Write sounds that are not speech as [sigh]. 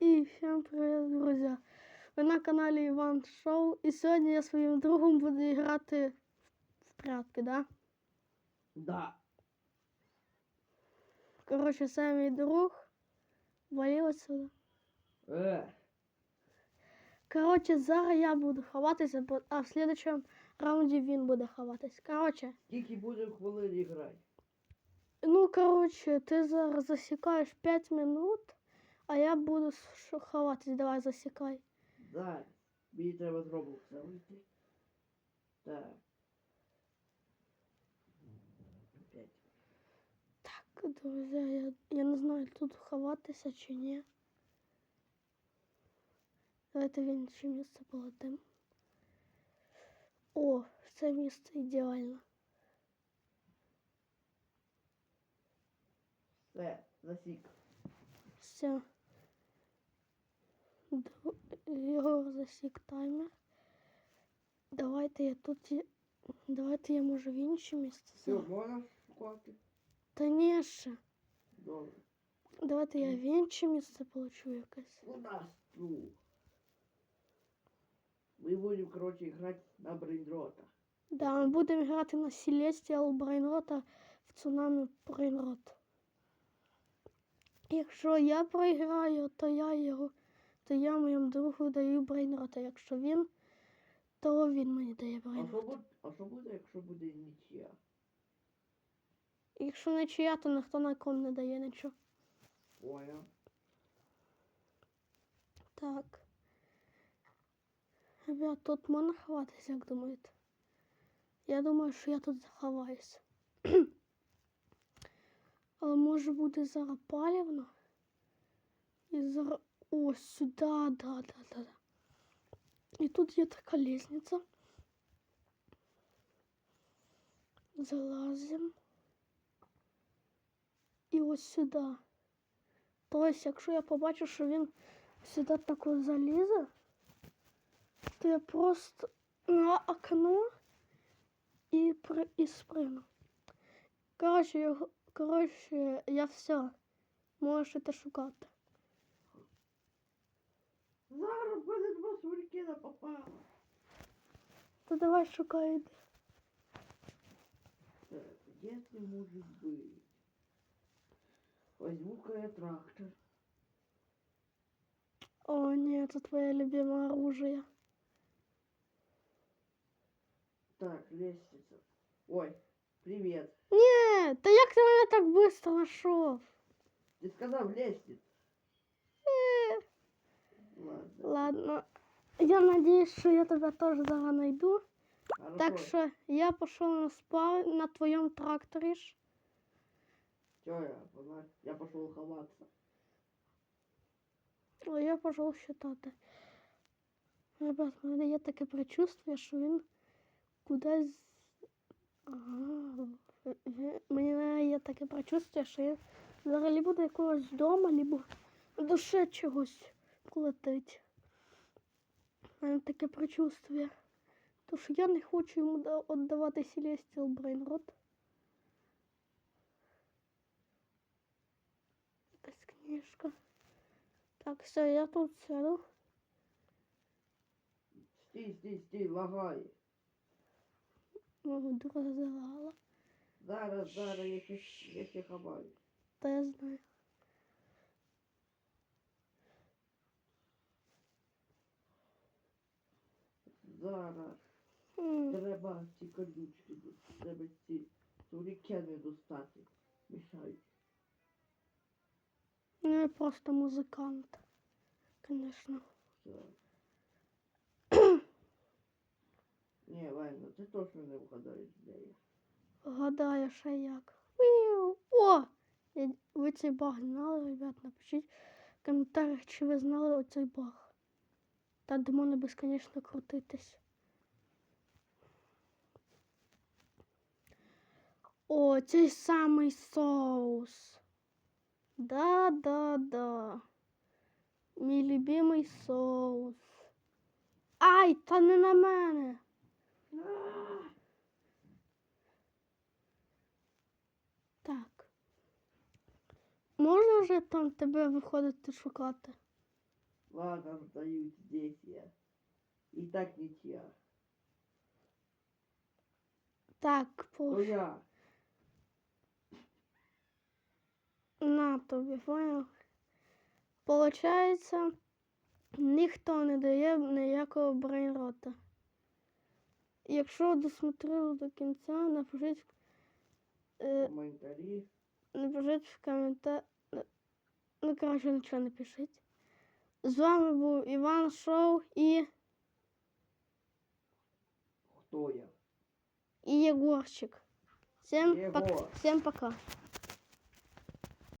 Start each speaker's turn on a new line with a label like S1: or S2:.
S1: І всім привіт, друзі! Ви на каналі Іван Шоу. І сьогодні я своїм другом буду грати в прятки, да?
S2: Да.
S1: Коротше, це мій друг. Валів отсюда.
S2: Е,
S1: Коротше, зараз я буду ховатися, а в слідчому раунді він буде ховатись. Коротше,
S2: тільки будемо хвилини грати.
S1: ну коротше, ти зараз засікаєш 5 минут, а я буду с- ховатись. Давай засікай.
S2: Зараз. Мені треба з Роблокса вийти. Так. П'ять.
S1: Так, друзі, я, я не знаю, тут ховатися чи ні. Давайте в інше місце полетим. О, це місце ідеально.
S2: Все, засік.
S1: Все. Його засік таймер. Давайте я тут. Давайте я може в інше місце.
S2: Все, можна шукати?
S1: Та ні ще.
S2: Добре.
S1: Давайте я в інше місце получу якесь.
S2: У нас тут. Ми будемо, коротше, грати на брейнрота.
S1: Да, ми будемо грати на Celestial Brainrot в Tsunami Brainrot. Якщо я програю, то я його, то я моєму другу даю Brainrot, а якщо він, то він мені дає
S2: А що буде, а що буде, якщо буде нічия?
S1: Якщо не чия, то ніхто на ком не дає нічого.
S2: Понял.
S1: Так. Ребят, тут можна ховатися, як думаєте? Я думаю, що я тут заховаюся. [clears throat] Але може бути зараз палівно. І зараз. О, сюди, да, да, да, да. І тут є така лестниця. Залазимо. І ось сюди. Тобто, якщо я побачу, що він сюди тако залізе, то я просто на окно і, при, і сприну. Коротше, його, коротше, я все. Можете шукати.
S2: буде два сурікіна попало.
S1: То давай шукай. де.
S2: Так, где ты может быть? Возьму-ка я трактор.
S1: О, ні, це твоє любиме оружие.
S2: Так, лестница. Ой, привет.
S1: Ні, та як ти мене так швидко знайшов?
S2: Ты сказал лестница.
S1: Е,
S2: Ладно.
S1: Ладно. Я надіюсь, що я тебе теж зараз знайду.
S2: Хорошо.
S1: Так що я пішов на спа на твоєму тракторі. ж.
S2: Чё я? Я пошел ховаться.
S1: А я пішов считати. Ребят, в мене є таке предчувствие, що він кудись. Ага. Мені є таке предчувствие, що він взагалі буде якогось дома, либо до ще чогось полетить. У мене таке предчувствие. Тож я не хочу йому да- віддавати Celestial Brainrot. Якась книжка. Так, все, я тут сяду.
S2: Стій, стій, стій, лагає.
S1: Мого друга залагала.
S2: Зараз, зараз, я ще, я ще ховаю.
S1: Та я знаю.
S2: Зараз. Треба ці колючки, треба ці сурікени достати. Мішають.
S1: Ну, я просто музикант. Конечно.
S2: Все. [coughs] Ні, ладно, ти точно не вгадаєш, де я.
S1: Гадаю, ще як. О! Ви цей баг знали, ребят, напишіть в коментарях, чи ви знали оцей баг. Та де можна безконечно крутитись. О, цей самий соус. Да, да, да. Мій любимий соус. Ай, та не на мене. Так. Можна вже там тебе виходити шукати?
S2: Ладно, сдаюсь здесь я. И так ничья.
S1: Так.
S2: То я.
S1: на тобі, поняв? Получається, ніхто не дає ніякого брейнрота. Якщо досмотрели до кінця, напишіть, е,
S2: Комментарий.
S1: напишіть в коментарях. Ну, коротше, нічого не пишіть. З вами був Іван Шоу і,
S2: Кто я?
S1: і Єгорчик. Всім, пок-
S2: Єгор.
S1: всім пока.